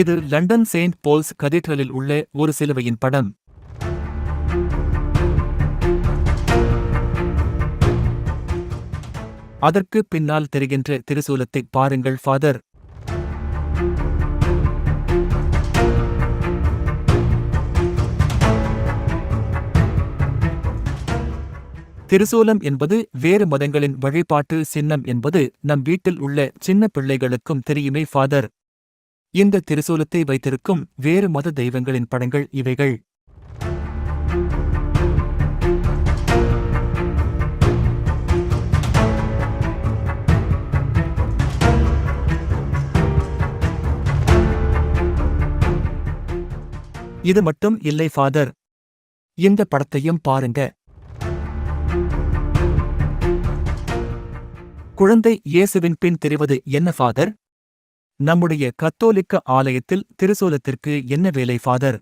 இது London Saint poles கதீட்ரலில் உள்ள ஒரு சிலுவையின் படம். அதற்கு பின்னால் தெரிகின்ற திருசூலத்தை பாருங்கள் ஃபாதர். திருசூலம் என்பது வேறு மதங்களின் வழிபாட்டு சின்னம் என்பது நம் வீட்டில் உள்ள சின்ன பிள்ளைகளுக்கும் தெரியுமே ஃபாதர். இந்த திருசூலத்தை வைத்திருக்கும் வேறு மத தெய்வங்களின் படங்கள் இவைகள். இது மட்டும் இல்லை ஃபாதர். இந்த படத்தையும் பாருங்க. குழந்தை இயேசுவின் பின் தெரிவது என்ன ஃபாதர்? நம்முடைய கத்தோலிக்க ஆலயத்தில் திருசூலத்திற்கு என்ன வேலை ஃபாதர்?